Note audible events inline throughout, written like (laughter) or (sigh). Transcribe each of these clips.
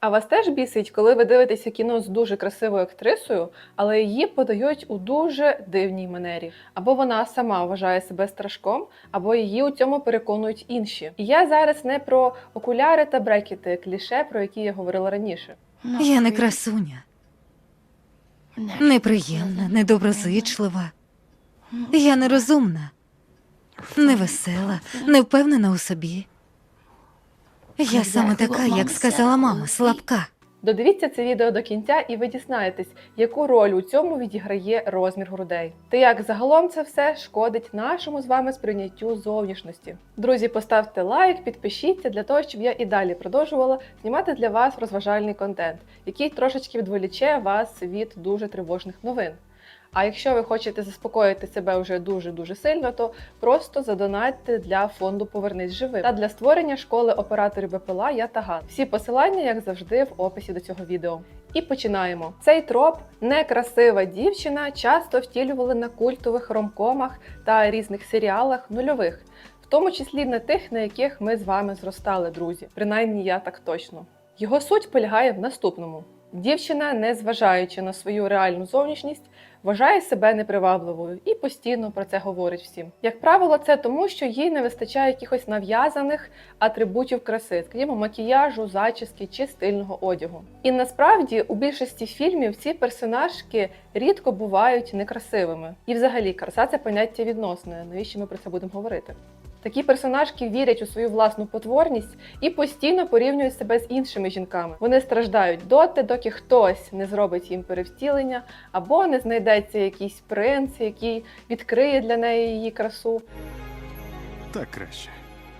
А вас теж бісить, коли ви дивитеся кіно з дуже красивою актрисою, але її подають у дуже дивній манері. Або вона сама вважає себе страшком, або її у цьому переконують інші. І я зараз не про окуляри та брекети, кліше, про які я говорила раніше. Я не красуня, неприємна, недоброзичлива. Я нерозумна, невесела, не впевнена у собі. Я саме така, як сказала мама, слабка. Додивіться це відео до кінця, і ви дізнаєтесь, яку роль у цьому відіграє розмір грудей. Та як загалом це все шкодить нашому з вами сприйняттю зовнішності. Друзі, поставте лайк, підпишіться для того, щоб я і далі продовжувала знімати для вас розважальний контент, який трошечки відволіче вас від дуже тривожних новин. А якщо ви хочете заспокоїти себе вже дуже дуже сильно, то просто задонатьте для фонду Повернись живим та для створення школи операторів БПЛА Я Таган. Всі посилання, як завжди, в описі до цього відео. І починаємо. Цей троп некрасива дівчина часто втілювали на культових ромкомах та різних серіалах нульових, в тому числі на тих, на яких ми з вами зростали, друзі. Принаймні я так точно. Його суть полягає в наступному: дівчина, не зважаючи на свою реальну зовнішність, вважає себе непривабливою і постійно про це говорить всім. Як правило, це тому, що їй не вистачає якихось нав'язаних атрибутів краси, скажімо, макіяжу, зачіски чи стильного одягу. І насправді у більшості фільмів ці персонажки рідко бувають некрасивими. І взагалі краса це поняття відносне. Навіщо ми про це будемо говорити? Такі персонажки вірять у свою власну потворність і постійно порівнюють себе з іншими жінками. Вони страждають доти, доки хтось не зробить їм перевтілення, або не знайдеться якийсь принц, який відкриє для неї її красу. Так краще.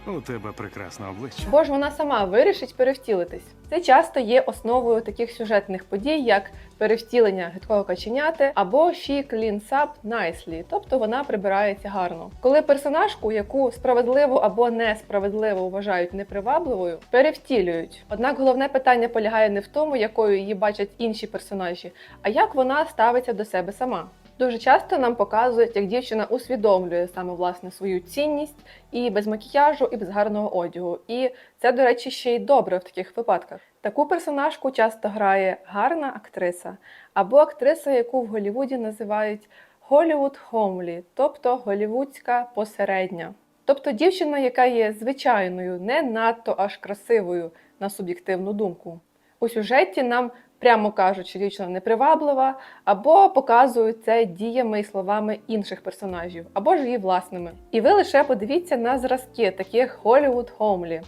У тебе прекрасне обличчя. Бо ж вона сама вирішить перевтілитись. Це часто є основою таких сюжетних подій, як перевтілення гидкого каченяти або she cleans up nicely, тобто вона прибирається гарно. Коли персонажку, яку справедливо або несправедливо вважають непривабливою, перевтілюють. Однак головне питання полягає не в тому, якою її бачать інші персонажі, а як вона ставиться до себе сама. Дуже часто нам показують, як дівчина усвідомлює саме власне свою цінність і без макіяжу, і без гарного одягу. І це, до речі, ще й добре в таких випадках. Таку персонажку часто грає гарна актриса або актриса, яку в Голлівуді називають Hollywood Homely, тобто голівудська посередня. Тобто дівчина, яка є звичайною, не надто аж красивою на суб'єктивну думку. У сюжеті нам прямо кажуть, що дівчина неприваблива, або показують це діями і словами інших персонажів, або ж її власними. І ви лише подивіться на зразки таких Hollywood Homely.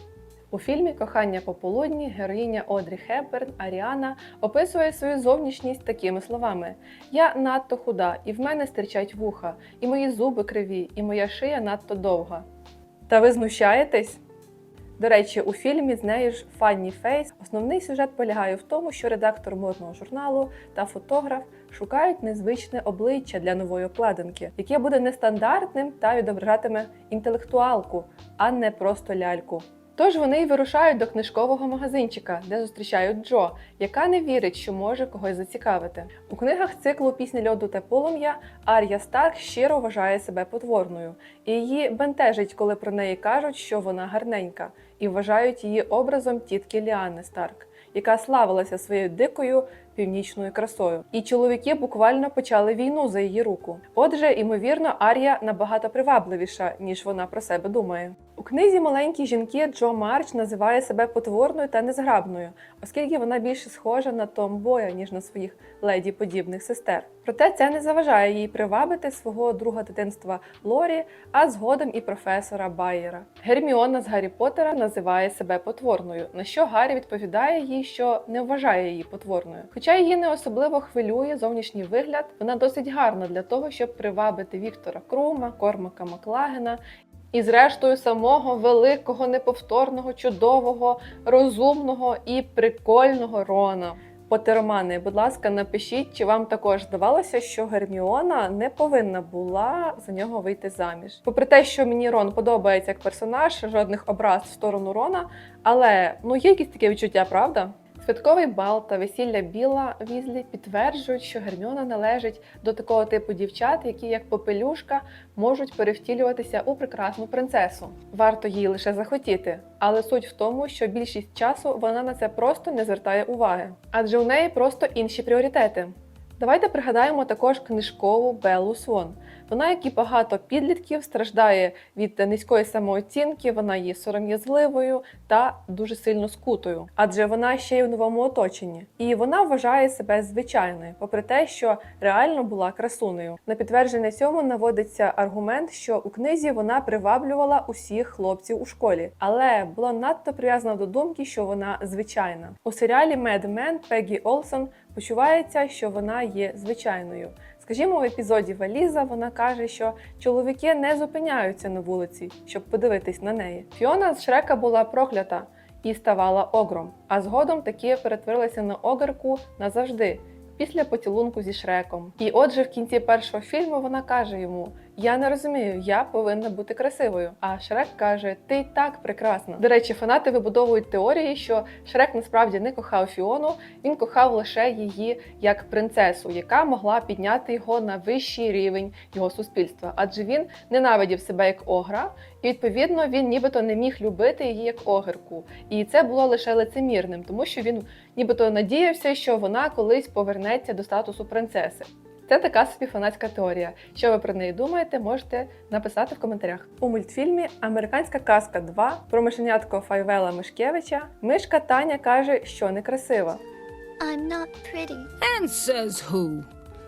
У фільмі Кохання пополудні героїня Одрі Хепберн Аріана описує свою зовнішність такими словами: Я надто худа, і в мене стирчать вуха, і мої зуби криві, і моя шия надто довга. Та ви знущаєтесь? До речі, у фільмі з нею ж Фанні Фейс основний сюжет полягає в тому, що редактор модного журналу та фотограф шукають незвичне обличчя для нової обкладинки, яке буде нестандартним та відображатиме інтелектуалку, а не просто ляльку. Тож вони й вирушають до книжкового магазинчика, де зустрічають Джо, яка не вірить, що може когось зацікавити. У книгах циклу Пісня льоду та полум'я Ар'я Старк щиро вважає себе потворною, і її бентежить, коли про неї кажуть, що вона гарненька, і вважають її образом тітки Ліани Старк, яка славилася своєю дикою північною красою. І чоловіки буквально почали війну за її руку. Отже, ймовірно, Ар'я набагато привабливіша, ніж вона про себе думає. У книзі маленькі жінки Джо Марч називає себе потворною та незграбною, оскільки вона більше схожа на Томбоя, ніж на своїх леді подібних сестер. Проте це не заважає їй привабити свого друга дитинства Лорі, а згодом і професора Байєра. Герміона з Гаррі Поттера називає себе потворною, на що Гаррі відповідає їй, що не вважає її потворною. Хоча її не особливо хвилює зовнішній вигляд, вона досить гарна для того, щоб привабити Віктора Крума, Кормака Маклагена і, зрештою, самого великого, неповторного, чудового, розумного і прикольного Рона. Потеромани, будь ласка, напишіть, чи вам також здавалося, що Герміона не повинна була за нього вийти заміж. Попри те, що мені Рон подобається як персонаж, жодних образ в сторону Рона, але ну є якісь таке відчуття, правда? Святковий бал та весілля Біла Візлі підтверджують, що Герміона належить до такого типу дівчат, які як попелюшка можуть перевтілюватися у прекрасну принцесу. Варто їй лише захотіти, але суть в тому, що більшість часу вона на це просто не звертає уваги, адже у неї просто інші пріоритети. Давайте пригадаємо також книжкову Беллу Свон. Вона, як і багато підлітків, страждає від низької самооцінки, вона є сором'язливою та дуже сильно скутою, адже вона ще й у новому оточенні. І вона вважає себе звичайною, попри те, що реально була красунею. На підтвердження цьому наводиться аргумент, що у книзі вона приваблювала усіх хлопців у школі, але була надто прив'язана до думки, що вона звичайна. У серіалі Mad Men Пегі Олсон почувається, що вона є звичайною. Скажімо, в епізоді Валіза вона каже, що чоловіки не зупиняються на вулиці, щоб подивитись на неї. Фіона з Шрека була проклята і ставала огром, а згодом таки перетворилася на огерку назавжди. Після поцілунку зі Шреком. І отже, в кінці першого фільму вона каже йому: Я не розумію, я повинна бути красивою. А Шрек каже: Ти так прекрасна. До речі, фанати вибудовують теорії, що Шрек насправді не кохав Фіону, він кохав лише її як принцесу, яка могла підняти його на вищий рівень його суспільства, адже він ненавидів себе як огра, і відповідно він нібито не міг любити її як огірку. І це було лише лицемірним, тому що він нібито надіявся, що вона колись повернеться до статусу принцеси. Це така собі фанатська теорія. Що ви про неї думаєте, можете написати в коментарях. У мультфільмі Американська казка 2 про мишенятко Файвела Мишкевича мишка Таня каже, що некрасива. I'm not pretty. And says who?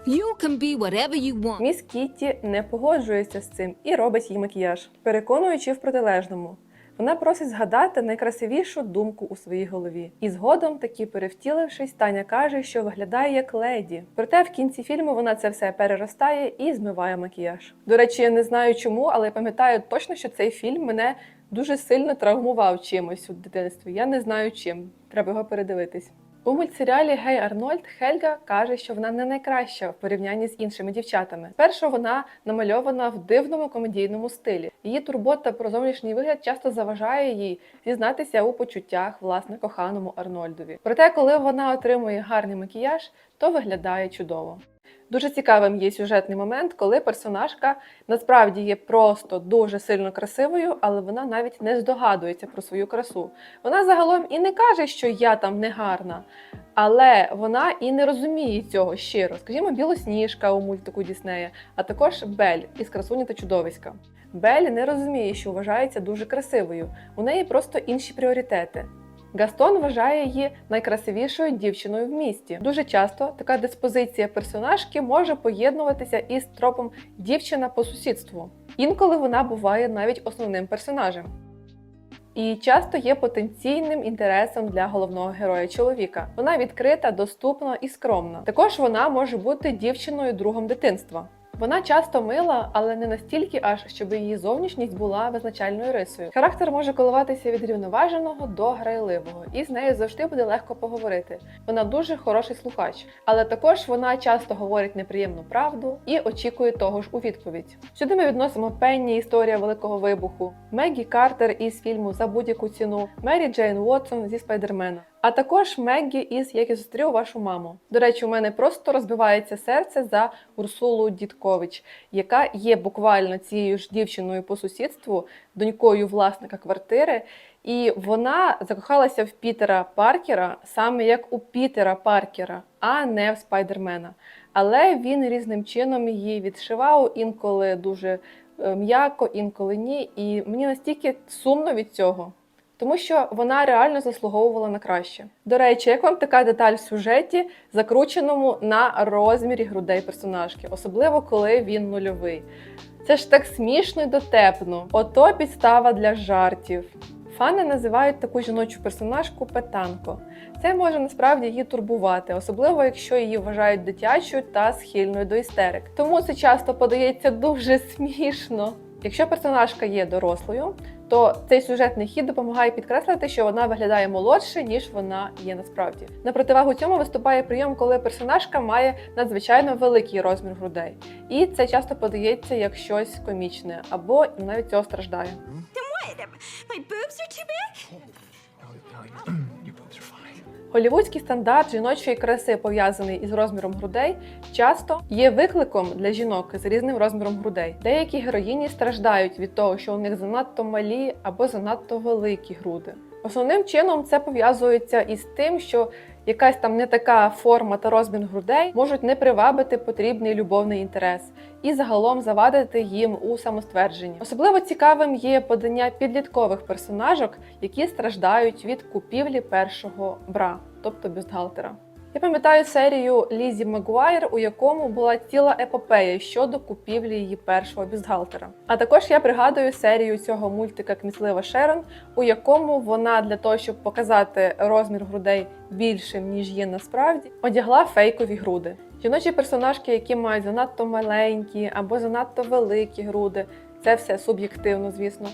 You can be whatever you want. Міс Кітті не погоджується з цим і робить їй макіяж, переконуючи в протилежному. Вона просить згадати найкрасивішу думку у своїй голові. І згодом, таки перевтілившись, Таня каже, що виглядає як леді. Проте в кінці фільму вона це все переростає і змиває макіяж. До речі, я не знаю чому, але я пам'ятаю точно, що цей фільм мене дуже сильно травмував чимось у дитинстві. Я не знаю чим. Треба його передивитись. У мультсеріалі Гей Арнольд Хельга каже, що вона не найкраща в порівнянні з іншими дівчатами. Спершу вона намальована в дивному комедійному стилі. Її турбота про зовнішній вигляд часто заважає їй зізнатися у почуттях власне коханому Арнольдові. Проте, коли вона отримує гарний макіяж, то виглядає чудово. Дуже цікавим є сюжетний момент, коли персонажка насправді є просто дуже сильно красивою, але вона навіть не здогадується про свою красу. Вона загалом і не каже, що я там не гарна, але вона і не розуміє цього щиро. Скажімо, білосніжка у мультику Діснея, а також Бель із красуні та чудовиська. Бель не розуміє, що вважається дуже красивою. У неї просто інші пріоритети. Гастон вважає її найкрасивішою дівчиною в місті. Дуже часто така диспозиція персонажки може поєднуватися із тропом дівчина по сусідству. Інколи вона буває навіть основним персонажем. І часто є потенційним інтересом для головного героя чоловіка. Вона відкрита, доступна і скромна. Також вона може бути дівчиною другом дитинства. Вона часто мила, але не настільки аж, щоб її зовнішність була визначальною рисою. Характер може коливатися від рівноваженого до грайливого, і з нею завжди буде легко поговорити. Вона дуже хороший слухач, але також вона часто говорить неприємну правду і очікує того ж у відповідь. Сюди ми відносимо Пенні, історія великого вибуху, Мегі Картер із фільму За будь-яку ціну, Мері Джейн Уотсон зі Спайдермена. А також Меггі із Як я зустрів вашу маму. До речі, у мене просто розбивається серце за Урсулу Дідкович, яка є буквально цією ж дівчиною по сусідству, донькою власника квартири. І вона закохалася в Пітера Паркера саме як у Пітера Паркера, а не в Спайдермена. Але він різним чином її відшивав інколи дуже е, м'яко, інколи ні. І мені настільки сумно від цього. Тому що вона реально заслуговувала на краще. До речі, як вам така деталь в сюжеті, закрученому на розмірі грудей персонажки, особливо коли він нульовий. Це ж так смішно й дотепно. Ото підстава для жартів. Фани називають таку жіночу персонажку петанко. Це може насправді її турбувати, особливо якщо її вважають дитячою та схильною до істерик. Тому це часто подається дуже (laughs) смішно. Якщо персонажка є дорослою, то цей сюжетний хід допомагає підкреслити, що вона виглядає молодше, ніж вона є насправді. На противагу цьому виступає прийом, коли персонажка має надзвичайно великий розмір грудей, і це часто подається як щось комічне або навіть цього страждає. Голівудський стандарт жіночої краси, пов'язаний із розміром грудей, часто є викликом для жінок з різним розміром грудей. Деякі героїні страждають від того, що у них занадто малі або занадто великі груди. Основним чином це пов'язується із тим, що якась там не така форма та розмір грудей можуть не привабити потрібний любовний інтерес і загалом завадити їм у самоствердженні. Особливо цікавим є подання підліткових персонажок, які страждають від купівлі першого бра, тобто бюстгальтера. Я пам'ятаю серію Лізі Магуайр, у якому була ціла епопея щодо купівлі її першого бюстгальтера. А також я пригадую серію цього мультика Кмітлива Шерон, у якому вона для того, щоб показати розмір грудей більшим ніж є насправді, одягла фейкові груди. Жіночі персонажки, які мають занадто маленькі або занадто великі груди, це все суб'єктивно, звісно.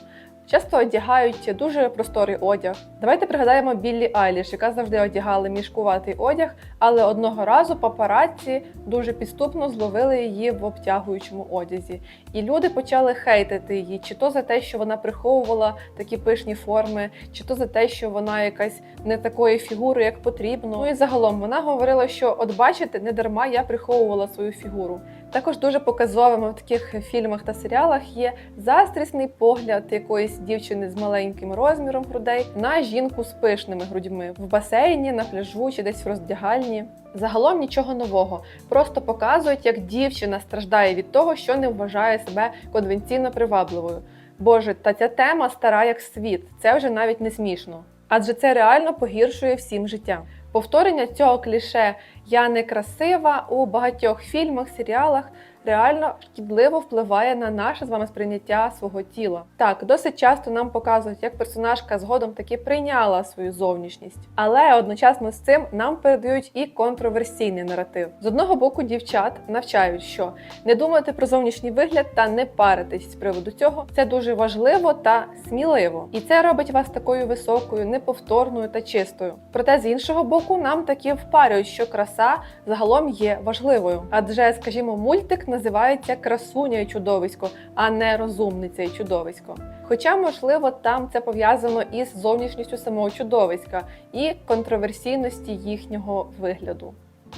Часто одягають дуже просторий одяг. Давайте пригадаємо Біллі Айліш, яка завжди одягала мішкуватий одяг, але одного разу папараці дуже підступно зловили її в обтягуючому одязі. І люди почали хейтити її, чи то за те, що вона приховувала такі пишні форми, чи то за те, що вона якась не такої фігури, як потрібно. Ну і загалом вона говорила, що от бачите, не дарма я приховувала свою фігуру. Також дуже показовими в таких фільмах та серіалах є застрісний погляд якоїсь дівчини з маленьким розміром грудей на жінку з пишними грудьми в басейні, на пляжу чи десь в роздягальні. Загалом нічого нового, просто показують, як дівчина страждає від того, що не вважає себе конвенційно привабливою. Боже, та ця тема стара як світ, це вже навіть не смішно. Адже це реально погіршує всім життя. Повторення цього кліше Я не красива у багатьох фільмах, серіалах реально шкідливо впливає на наше з вами сприйняття свого тіла. Так, досить часто нам показують, як персонажка згодом таки прийняла свою зовнішність, але одночасно з цим нам передають і контроверсійний наратив. З одного боку, дівчат навчають, що не думати про зовнішній вигляд та не паритись з приводу цього це дуже важливо та сміливо, і це робить вас такою високою, неповторною та чистою. Проте з іншого боку, нам таки впарюють, що краса загалом є важливою, адже, скажімо, мультик називається Красуня і чудовисько, а не розумниця і чудовисько. Хоча, можливо, там це пов'язано із зовнішністю самого чудовиська і контроверсійності їхнього вигляду.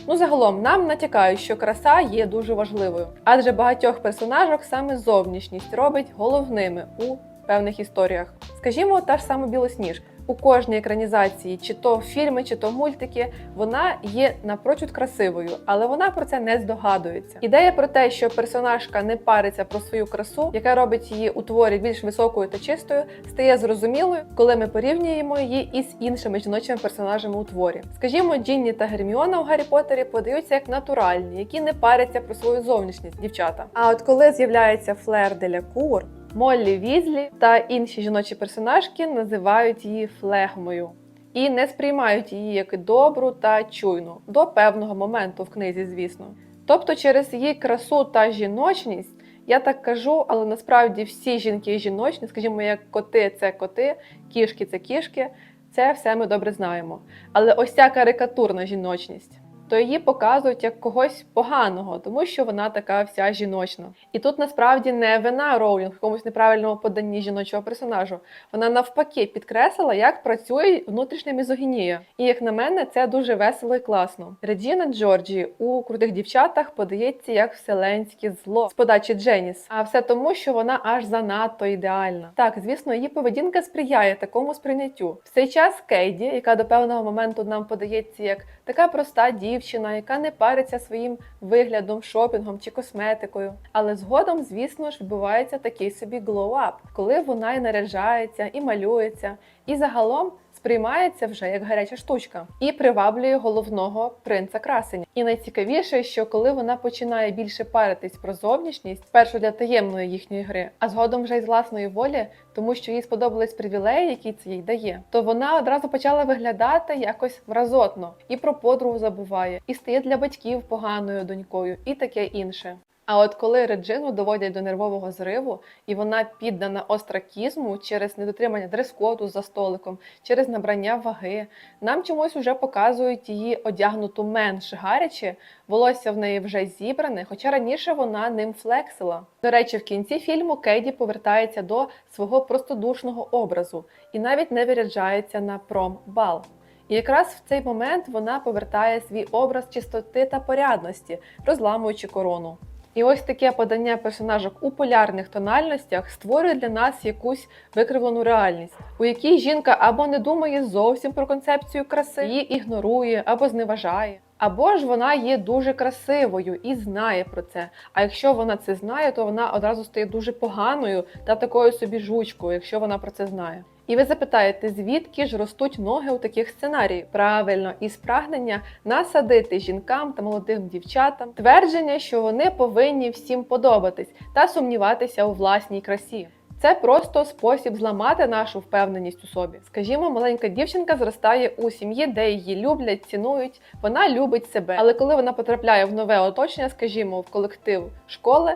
Ну, загалом нам натякають, що краса є дуже важливою, адже багатьох персонажок саме зовнішність робить головними у певних історіях. Скажімо, та ж сама білосніжка. У кожній екранізації, чи то фільми, чи то мультики, вона є напрочуд красивою, але вона про це не здогадується. Ідея про те, що персонажка не париться про свою красу, яка робить її у творі більш високою та чистою, стає зрозумілою, коли ми порівнюємо її із іншими жіночими персонажами у творі. Скажімо, Джінні та Герміона у Гаррі Поттері подаються як натуральні, які не паряться про свою зовнішність дівчата. А от коли з'являється Флер Деля Кур, Моллі Візлі та інші жіночі персонажки називають її флегмою і не сприймають її як добру та чуйну до певного моменту в книзі, звісно. Тобто, через її красу та жіночність, я так кажу, але насправді всі жінки жіночні, скажімо, як коти це коти, кішки це кішки, це все ми добре знаємо. Але ось ця карикатурна жіночність то її показують як когось поганого, тому що вона така вся жіночна. І тут насправді не вина Роулінг в якомусь неправильному поданні жіночого персонажу. Вона навпаки підкреслила, як працює внутрішня мізогінія. І як на мене, це дуже весело і класно. Реджіна Джорджі у крутих дівчатах подається як вселенське зло з подачі Дженіс. А все тому, що вона аж занадто ідеальна. Так, звісно, її поведінка сприяє такому сприйняттю. В цей час Кейді, яка до певного моменту нам подається як така проста дівчина, яка не париться своїм виглядом, шопінгом чи косметикою. Але згодом, звісно ж, відбувається такий собі glow-up, коли вона і наряджається, і малюється, і загалом. Сприймається вже як гаряча штучка і приваблює головного принца красення. І найцікавіше, що коли вона починає більше паритись про зовнішність, спершу для таємної їхньої гри, а згодом вже й з власної волі, тому що їй сподобались привілеї, які це їй дає, то вона одразу почала виглядати якось вразотно і про подругу забуває, і стає для батьків поганою донькою, і таке інше. А от коли Реджину доводять до нервового зриву, і вона піддана остракізму через недотримання дрес-коду за столиком, через набрання ваги, нам чомусь уже показують її одягнуту менш гаряче, волосся в неї вже зібране, хоча раніше вона ним флексила. До речі, в кінці фільму Кейді повертається до свого простодушного образу і навіть не виряджається на промбал. І якраз в цей момент вона повертає свій образ чистоти та порядності, розламуючи корону. І ось таке подання персонажок у полярних тональностях створює для нас якусь викривлену реальність, у якій жінка або не думає зовсім про концепцію краси, її ігнорує або зневажає. Або ж вона є дуже красивою і знає про це. А якщо вона це знає, то вона одразу стає дуже поганою та такою собі жучкою, якщо вона про це знає. І ви запитаєте, звідки ж ростуть ноги у таких сценаріїв? Правильно, із прагнення насадити жінкам та молодим дівчатам твердження, що вони повинні всім подобатись та сумніватися у власній красі. Це просто спосіб зламати нашу впевненість у собі. Скажімо, маленька дівчинка зростає у сім'ї, де її люблять, цінують. Вона любить себе. Але коли вона потрапляє в нове оточення, скажімо, в колектив школи,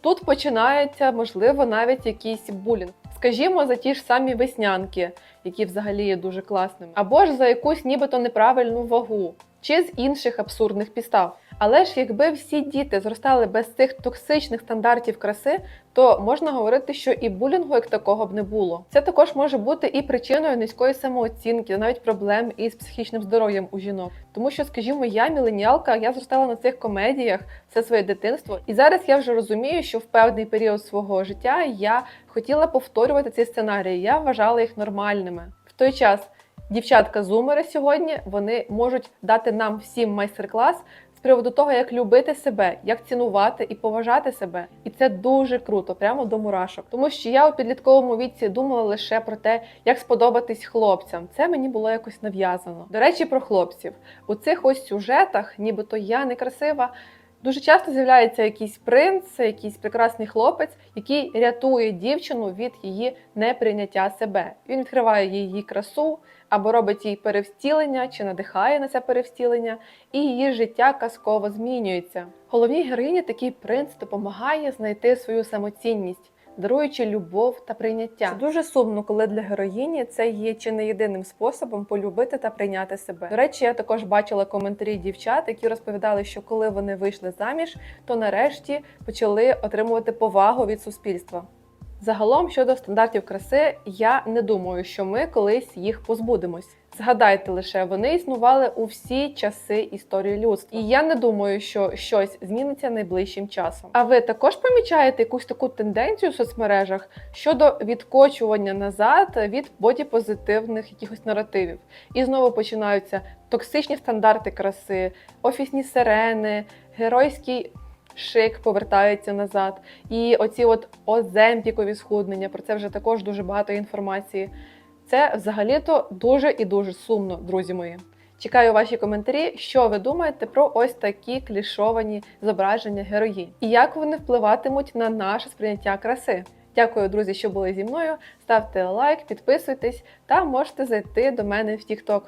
тут починається, можливо, навіть якийсь булінг. Скажімо, за ті ж самі веснянки, які взагалі є дуже класними, або ж за якусь нібито неправильну вагу, чи з інших абсурдних підстав. Але ж якби всі діти зростали без цих токсичних стандартів краси, то можна говорити, що і булінгу як такого б не було. Це також може бути і причиною низької самооцінки, навіть проблем із психічним здоров'ям у жінок. Тому що, скажімо, я міленіалка, я зростала на цих комедіях все своє дитинство, і зараз я вже розумію, що в певний період свого життя я хотіла повторювати ці сценарії. Я вважала їх нормальними. В той час дівчатка-зумери сьогодні вони можуть дати нам всім майстер-клас з приводу того, як любити себе, як цінувати і поважати себе. І це дуже круто, прямо до мурашок. Тому що я у підлітковому віці думала лише про те, як сподобатись хлопцям. Це мені було якось нав'язано. До речі, про хлопців у цих ось сюжетах, нібито я некрасива. Дуже часто з'являється якийсь принц, якийсь прекрасний хлопець, який рятує дівчину від її неприйняття себе. Він відкриває її красу або робить їй перевтілення чи надихає на це перевтілення, і її життя казково змінюється. Головній героїні такий принц допомагає знайти свою самоцінність. Даруючи любов та прийняття. Це дуже сумно, коли для героїні це є чи не єдиним способом полюбити та прийняти себе. До речі, я також бачила коментарі дівчат, які розповідали, що коли вони вийшли заміж, то нарешті почали отримувати повагу від суспільства. Загалом щодо стандартів краси, я не думаю, що ми колись їх позбудемось. Згадайте лише, вони існували у всі часи історії людства, і я не думаю, що щось зміниться найближчим часом. А ви також помічаєте якусь таку тенденцію в соцмережах щодо відкочування назад від бодіпозитивних якихось наративів? І знову починаються токсичні стандарти краси, офісні сирени, геройський шик повертається назад. І оці от оземпікові схуднення, про це вже також дуже багато інформації. Це взагалі-то дуже і дуже сумно, друзі мої. Чекаю ваші коментарі, що ви думаєте про ось такі клішовані зображення героїнь і як вони впливатимуть на наше сприйняття краси. Дякую, друзі, що були зі мною. Ставте лайк, підписуйтесь та можете зайти до мене в TikTok.